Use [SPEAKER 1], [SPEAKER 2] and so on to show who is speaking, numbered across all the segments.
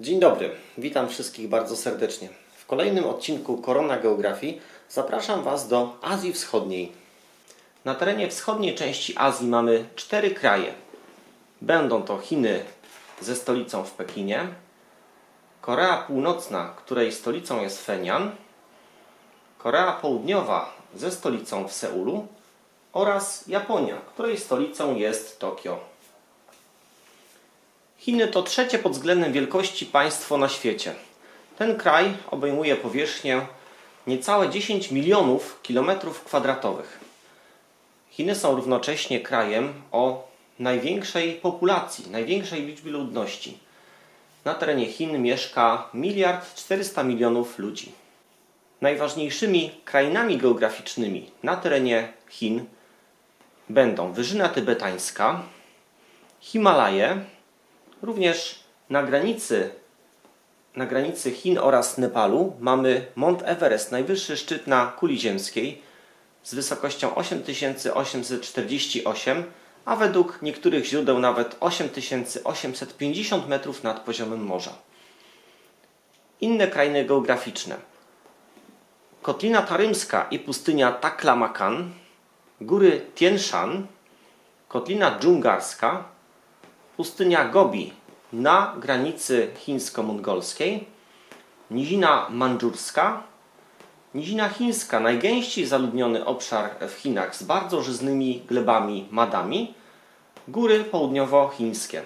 [SPEAKER 1] Dzień dobry, witam wszystkich bardzo serdecznie. W kolejnym odcinku Korona Geografii zapraszam Was do Azji Wschodniej. Na terenie wschodniej części Azji mamy cztery kraje. Będą to Chiny ze stolicą w Pekinie, Korea Północna, której stolicą jest Fenian, Korea Południowa ze stolicą w Seulu oraz Japonia, której stolicą jest Tokio. Chiny to trzecie pod względem wielkości państwo na świecie. Ten kraj obejmuje powierzchnię niecałe 10 milionów kilometrów kwadratowych. Chiny są równocześnie krajem o największej populacji, największej liczbie ludności. Na terenie Chin mieszka miliard 400 milionów ludzi. Najważniejszymi krainami geograficznymi na terenie Chin będą Wyżyna Tybetańska, Himalaje, Również na granicy, na granicy Chin oraz Nepalu mamy Mont Everest, najwyższy szczyt na kuli ziemskiej z wysokością 8848, a według niektórych źródeł nawet 8850 metrów nad poziomem morza. Inne krainy geograficzne. Kotlina Tarymska i pustynia Taklamakan, góry Tien Shan, kotlina dżungarska, pustynia Gobi na granicy chińsko-mongolskiej, nizina mandżurska, nizina chińska, najgęściej zaludniony obszar w Chinach z bardzo żyznymi glebami madami, góry południowochińskie.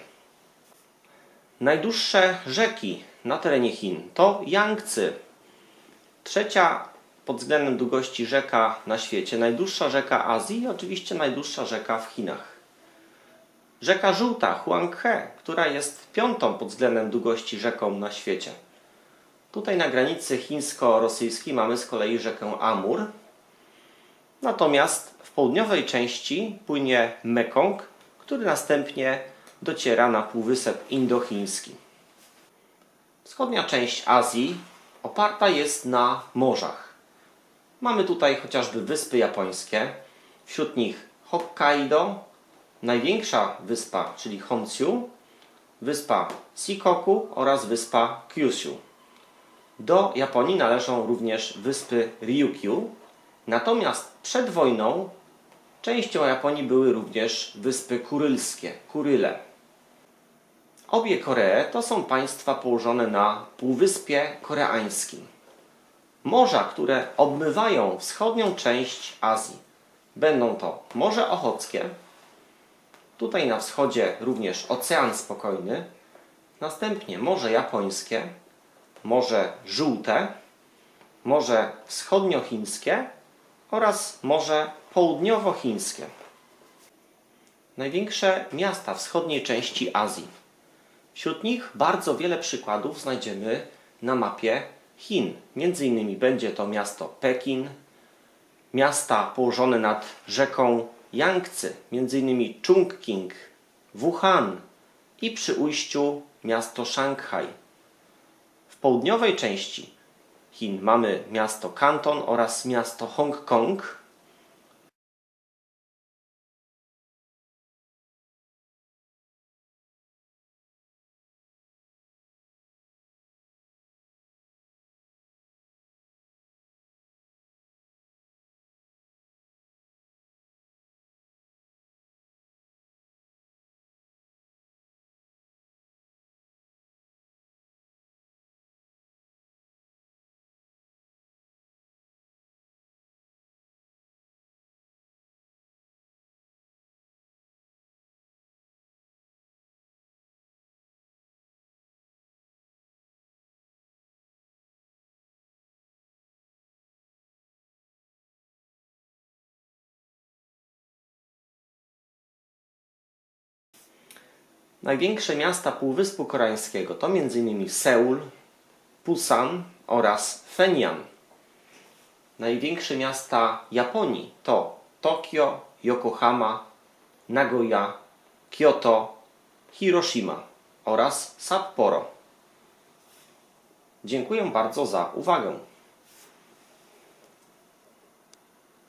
[SPEAKER 1] Najdłuższe rzeki na terenie Chin to Yangtze, trzecia pod względem długości rzeka na świecie, najdłuższa rzeka Azji i oczywiście najdłuższa rzeka w Chinach. Rzeka Żółta, Huanghe, która jest piątą pod względem długości rzeką na świecie. Tutaj na granicy chińsko-rosyjskiej mamy z kolei rzekę Amur. Natomiast w południowej części płynie Mekong, który następnie dociera na półwysep indochiński. Wschodnia część Azji oparta jest na morzach. Mamy tutaj chociażby wyspy japońskie, wśród nich Hokkaido, największa wyspa, czyli Honshu, wyspa Shikoku oraz wyspa Kyushu. Do Japonii należą również wyspy Ryukyu, natomiast przed wojną częścią Japonii były również wyspy kurylskie, Kuryle. Obie Koree to są państwa położone na Półwyspie Koreańskim. Morza, które obmywają wschodnią część Azji, będą to Morze Ochockie, Tutaj na wschodzie również Ocean Spokojny, następnie Morze Japońskie, Morze Żółte, Morze Wschodniochińskie oraz Morze Południowochińskie. Największe miasta wschodniej części Azji. Wśród nich bardzo wiele przykładów znajdziemy na mapie Chin. Między innymi będzie to miasto Pekin, miasta położone nad rzeką Yangtze, m.in. Chongqing, Wuhan i przy ujściu miasto Szanghaj. W południowej części Chin mamy miasto Kanton oraz miasto Hongkong. Największe miasta Półwyspu Koreańskiego to m.in. Seul, Busan oraz Fenian. Największe miasta Japonii to Tokio, Yokohama, Nagoya, Kyoto, Hiroshima oraz Sapporo. Dziękuję bardzo za uwagę.